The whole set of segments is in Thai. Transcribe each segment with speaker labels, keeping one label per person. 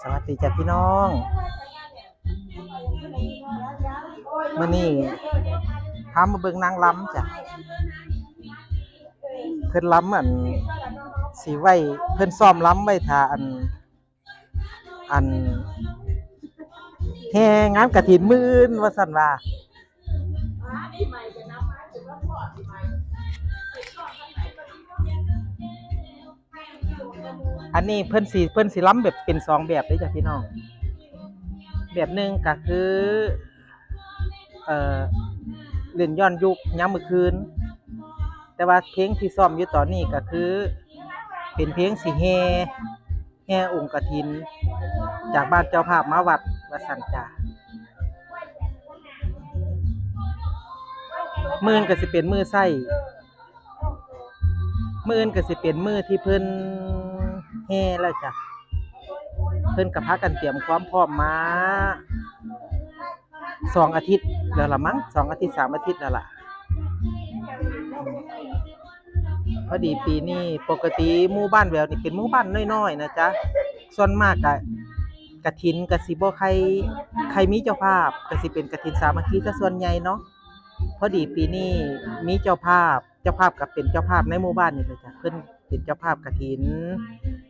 Speaker 1: สวัสดีจ้ะพี่น้องมื่อนี้พามาเบิ่งนางล้ำจ้ะเพิ่นล้ำอันสีไว้เพิ่นซ้อมล้ำไว้ท่าอัน อันแห่งานกฐินมื่นว่าซั่นว่า อันนี้เพิ่นสิเพิ่นสิล้ำแบบเป็นสองแบบเด้จ้ะพี่น้อง แบบหนึ่งก็คือ เอ่อเล่นย้อนยุคยามมื้อคืน แต่ว่าเพลงที่ซ้อมอยู่ตอนนี้ก็คือ เป็นเพลงสิแห่แห่องค์กฐิน จากบ้านเจ้าภาพมาวัดว่าซั่นจ้ะมื้อนก็สิเป็นมือไส้มื้อนก็สิเป็นมือที่เพิ่น แห่แล้วจ้ะเพิ่นก็พากันเตรียมความพร้อมมาสองอาทิตย์แล้วล่ะมั้งสองอาทิตย์สามอาทิตย์แล้วล่ะพอดีปีนี้ปกติหมู่บ้านแววนี่เป็นหมู่บ้านน้อยๆนะจ๊ะส่วนมากก็กฐินก็สิบ่ใครใครมีเจ้าภาพก็สิเป็นกฐินสามัคคีซะส่วนใหญ่เนาะพอดีปีนี้มีเจ้าภาพ จ้าภาพก็เป็นเจ้าภาพในหมู่บ้านนี่เลยจ้ะเพิ่นเป็นเจ้าภาพกฐิน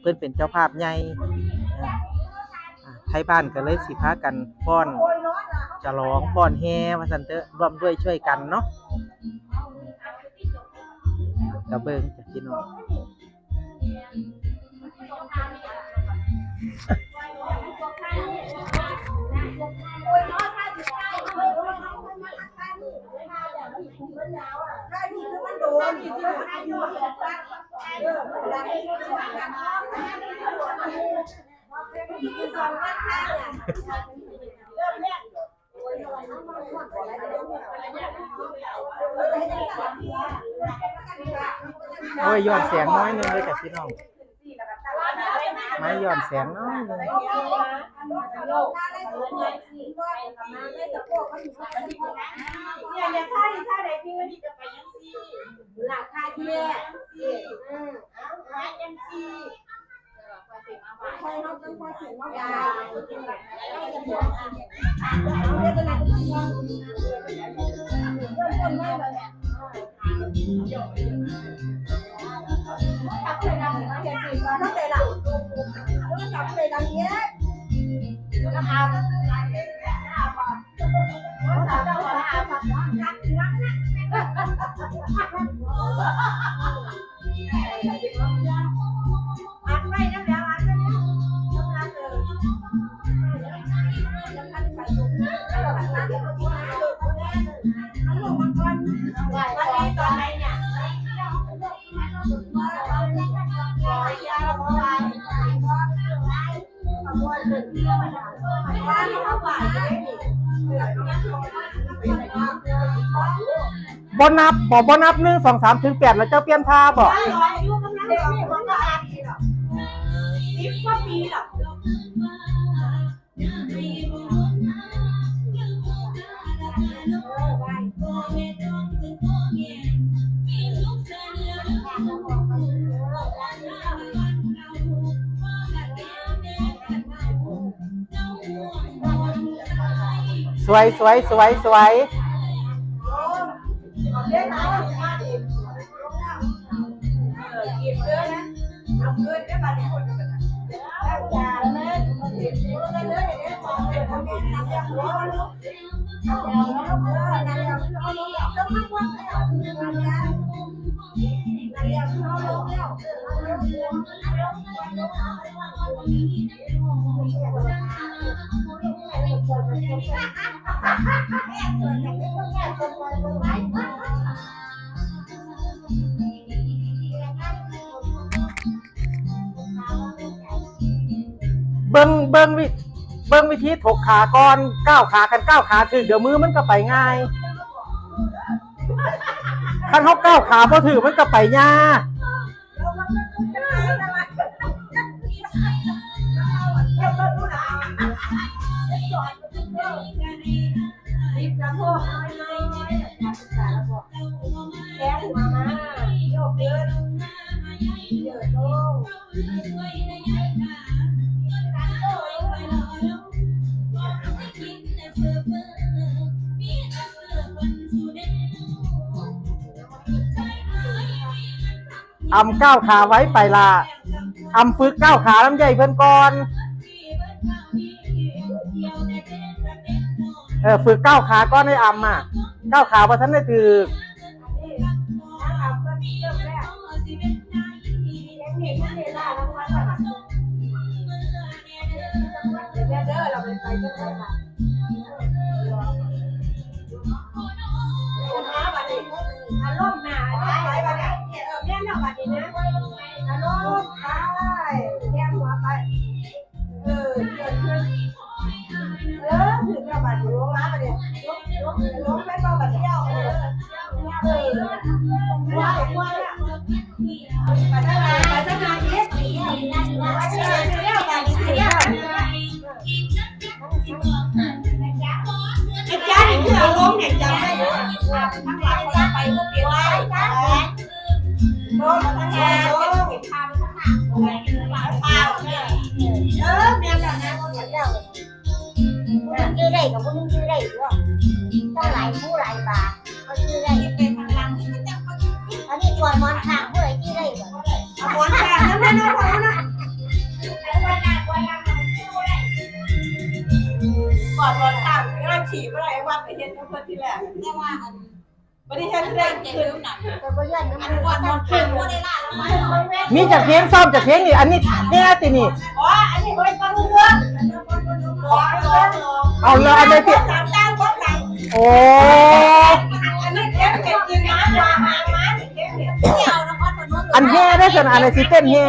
Speaker 1: เพิ่นเป็นเจ้าภาพใหญ่ไทยบ้านก็เลยสิพากันฟ้อนฉลองฟ้อนแฮว่าซั่นเถอะร่วมด้วยช่วยกันเนาะกระเบิงจ้ะพี่น้องโอ้ยย้อถ้าถึงใจมัน
Speaker 2: อักการนี่เวลาเดี๋ยวมันถึงมันยา
Speaker 3: วอะ
Speaker 1: แสงน้อยหนึงเลยจ้ะพี่น้องไม้ย้อนแสงน้อยหนึง
Speaker 3: เนี่ยเนี่ยท่าดีท่าใดพี่วันนี้จะไปยังซี่หลักท่าที่แรกอืมหายังซี่คอยเราต้องคอถึงว่ายาจับ บ้านเขาบ่ายเลยนี่
Speaker 1: บ่นับบ่บ่นับ1 2 3ถึง8แล้วเจ้าเปลี่ยนท่าบ่
Speaker 3: ร้อยอายุกำลังเด็กนี่มันก็อาดีหรอกสิบกว่าปีหรอ
Speaker 1: สวยสวยสวยสวย
Speaker 3: เเบิ้งเบิ่งวิเบิ่
Speaker 1: งวิธีถกขาก่อนก้าวขากันก้าวขาถึกเดี๋ยวมือมันก็ไปง่ายคันเฮาก้าวขาบ่ถือมันก็ไปยาก
Speaker 3: อำ
Speaker 1: ก้าวขาไว้ไปละอำฝึกก้าวขาลำใหญ่เพิ่นก่อนเออฝึกก้าวขาก่อนให้อำอะก้าวขาบ่ทันได้ถือ
Speaker 3: เนบัดนี้นะอารมณ์ไปแก้หัวไป เออเกิดขึ้นเออถึงแล้วบัดนี้ลงมาบัดนี้ลงลงลงไปบ่บัดนี้เอาเออเออว้าวว้าวไปทางไหนไปทางไหนอีกไปทางไหนแล้วบัดนี้แล้วไอ้จ้านี่คืออารมณ์เนี่ยจำได้เด้อทั้งหลา เราขี่ไปไหนว่าไปเห็นเพื่อนที่แรกแต่ว่าวันนี้เห็นเร่งขึ้น
Speaker 2: ตัวก็ย้อนน้ำมันก่อนมอนข้างผู้ใดล่ะแล้วมัน
Speaker 1: มีจากเพลงซ้อมจากเพลงนี่อันนี้แน่ตินี่
Speaker 3: อ๋ออันนี้ไว้ฟังเรื่องขอร้อง
Speaker 1: เอาเลยอันนี้ที่
Speaker 3: สามตั้งพร้อมกัน
Speaker 1: โอ้
Speaker 3: อันนี้เก็บเก็บกินน้ำมาหางมาเก็บเก็บ
Speaker 2: เที่ยวนะครับมันมัน
Speaker 1: อันแฮ่ได้ส่วนอันนี้สิเต้นแฮ่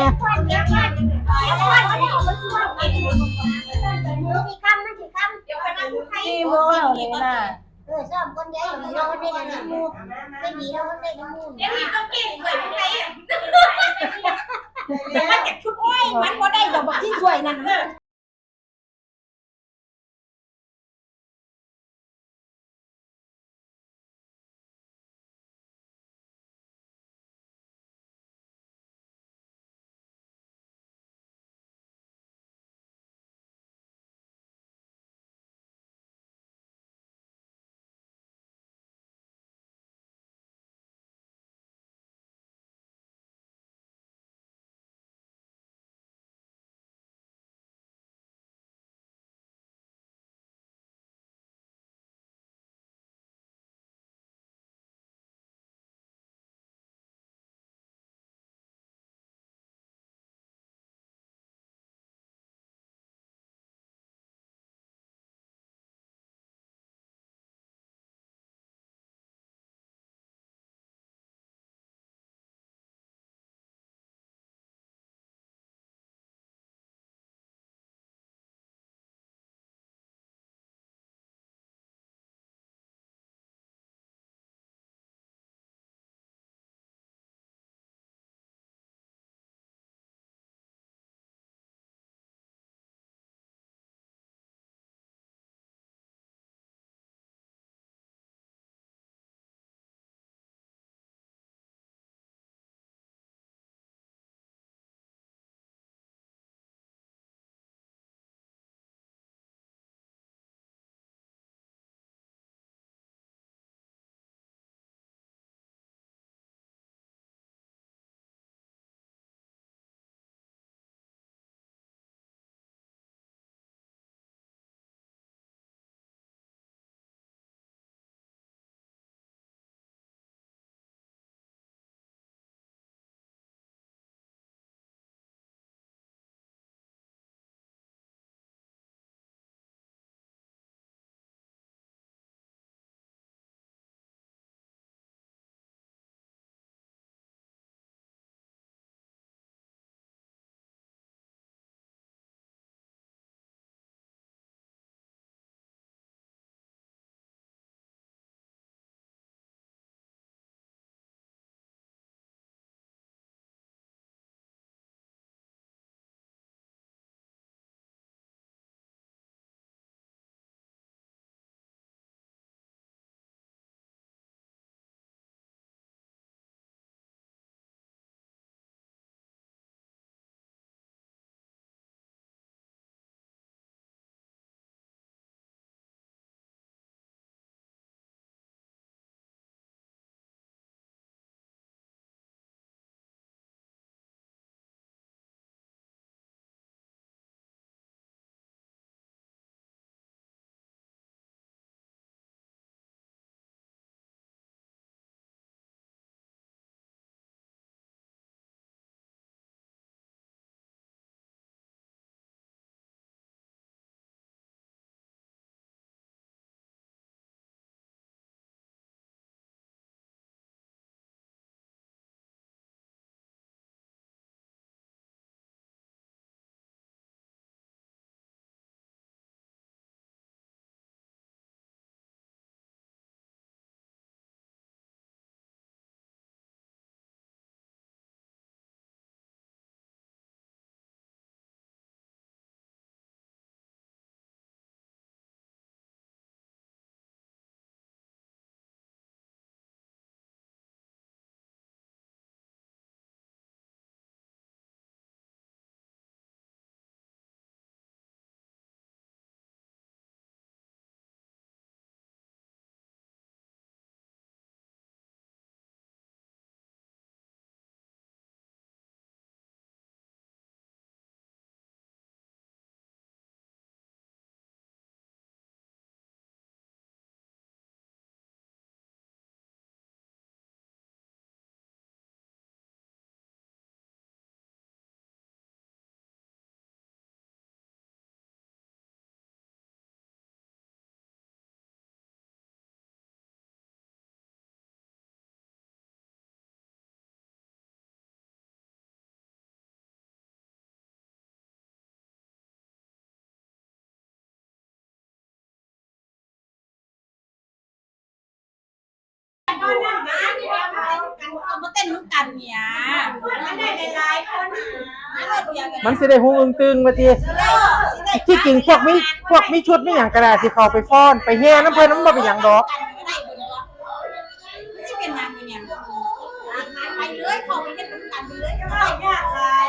Speaker 2: สี่คำนั่นสี่คำ
Speaker 3: สี่โมงแล้วนี่นะ
Speaker 2: เออซ้อมคนใหญ่ของเราได้กันน้ำมูไม่ดีแล้วมันได้น้ำมู
Speaker 3: เดี๋ยวนี้ต้องกินเลยไม่ได้มันจะชุดไว้มันก็ได้ดอกบักที่สวยนั่น ต้นน้ำกันเนี่ยมันได้หลายๆคน
Speaker 1: มันสิได้หูอึงตึงมาทีที่จริงพวกไม่พวกไม่ชุดไม่อย่างกระดาษที่เขาไปฟ้อน ไปแห่น้ำเพลินน้ำบ่เปนอย่างดอก
Speaker 3: ที่เป็นนางเป็นอย่างไปเลยเขาไปเล่นน้ำกันเลยก็ไม่ยากเลย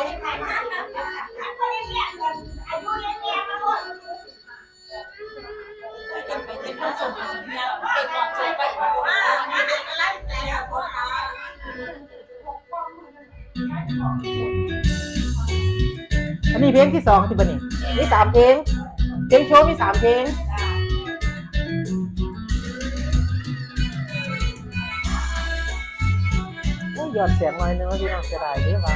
Speaker 3: อายุเยอะแยมาหมดไปเป็นพระสงฆ์เนี่
Speaker 1: ย ลงที่สองที่บนนี้มีสามเพลงเพลงโชว์มีสามเพลงยอดเสียงหน่อยนึงว่าพี่น้องเสียดายเด้
Speaker 4: อว่า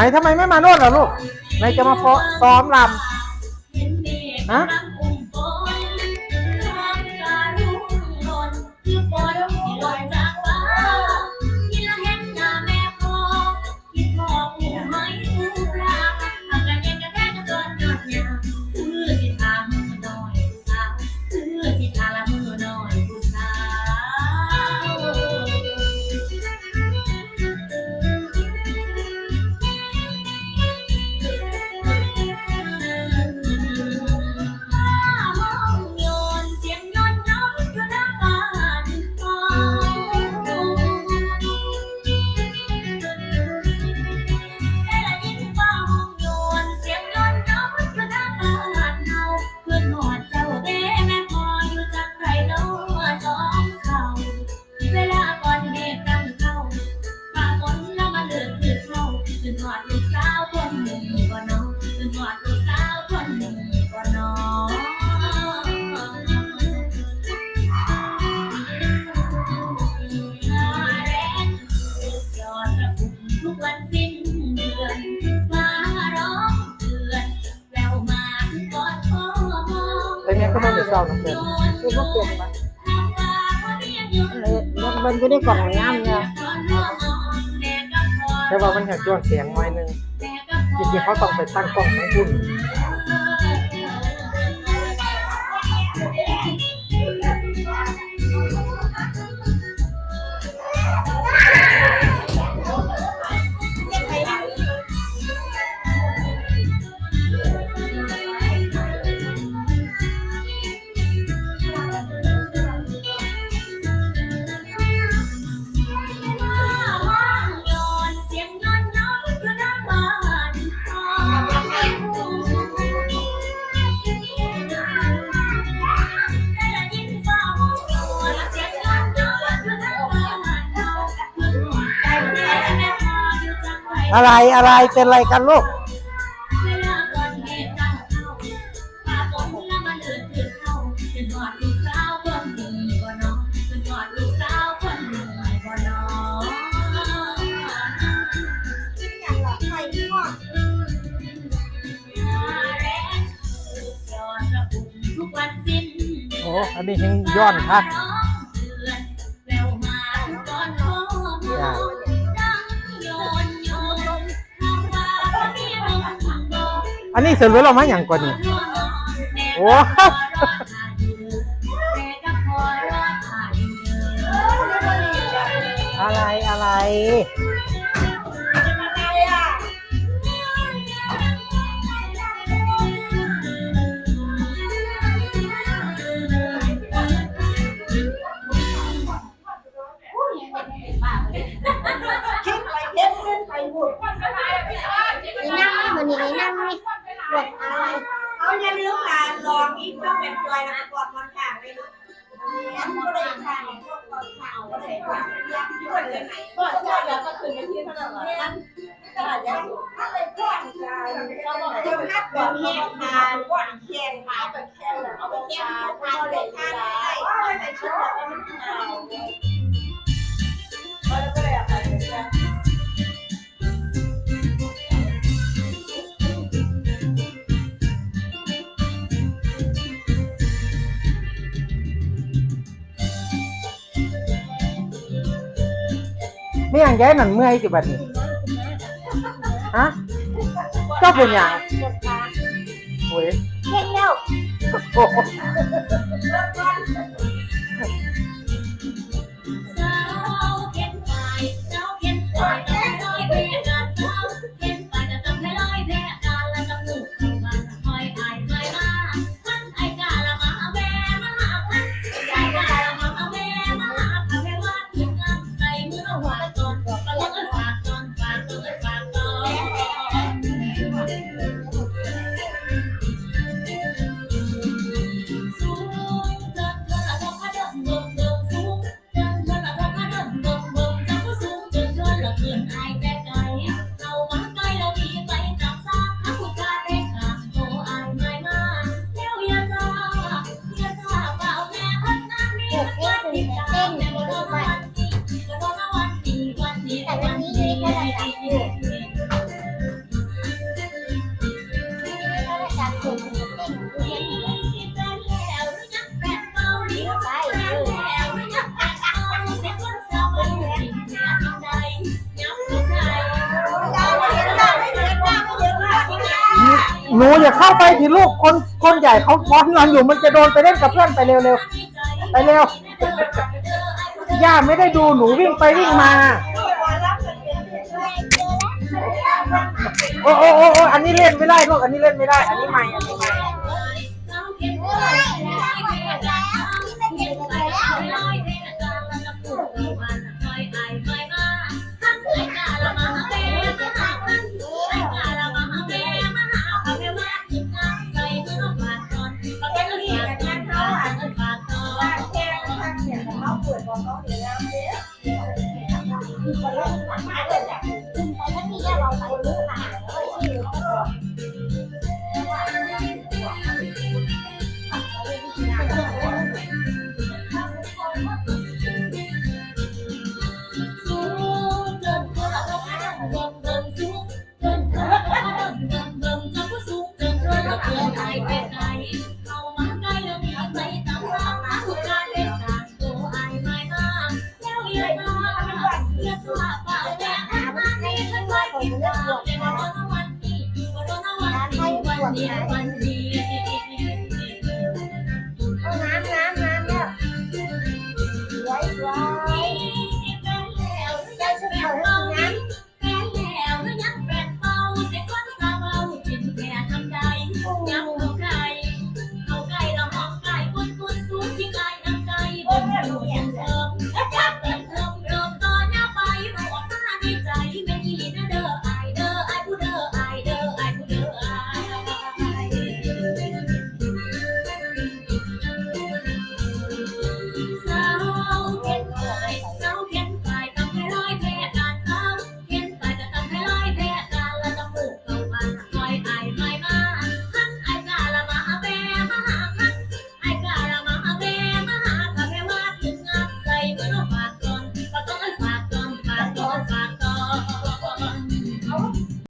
Speaker 4: ไห
Speaker 1: มทำไมไม่มาโนวด
Speaker 4: เหรอลูกไหนจะมาฟ้อซ้อมรำฮะ ก็ได้ก่อนงาม
Speaker 1: เนี่
Speaker 4: ย
Speaker 1: แต่ว่ามันอยากย้อนเสียงหน่อยนึ่งจริงๆเขาต้องไปตั้งกล้องทั้งคุณ
Speaker 4: อะไร
Speaker 1: อะไรเป็นอะไรกันลูกโอ้อันนี้ยังย้อนค
Speaker 4: รับ
Speaker 1: นนี้เสรุปเรามาอย่างกว่านี้โอ้อะไรอะไร
Speaker 3: ก่อนแห้
Speaker 5: งทานก้อนแข็งขายแบบแข็งเอาไปแข็งทานเลยทานได้ว่าแต่ฉันบอกว่ามันขาวแล้วก็เลยอะไรเนี่ย
Speaker 4: ไม่อย่างย้ายนั่นเมื่อยสิบัดนี้ฮะเจ้าเป็นหยัง
Speaker 2: ปวดขา
Speaker 4: โ Oh.
Speaker 2: หนู
Speaker 4: อ
Speaker 1: ย่าเข้าไป
Speaker 4: ทีลูกคนคนใหญ่เขาฟ้อนรันอยู่มันจะโดนไปเล่นกับเพื่อนไปเร็วๆไปเร็วย่าไม่ได้ดูหนูวิ่งไปวิ่งมาโอ้โอ้โอ้อันนี้เล่นไม่ได้ลูกอันนี้เล่นไม่ได้ อันนี้ใหม่อันนี้ใหม่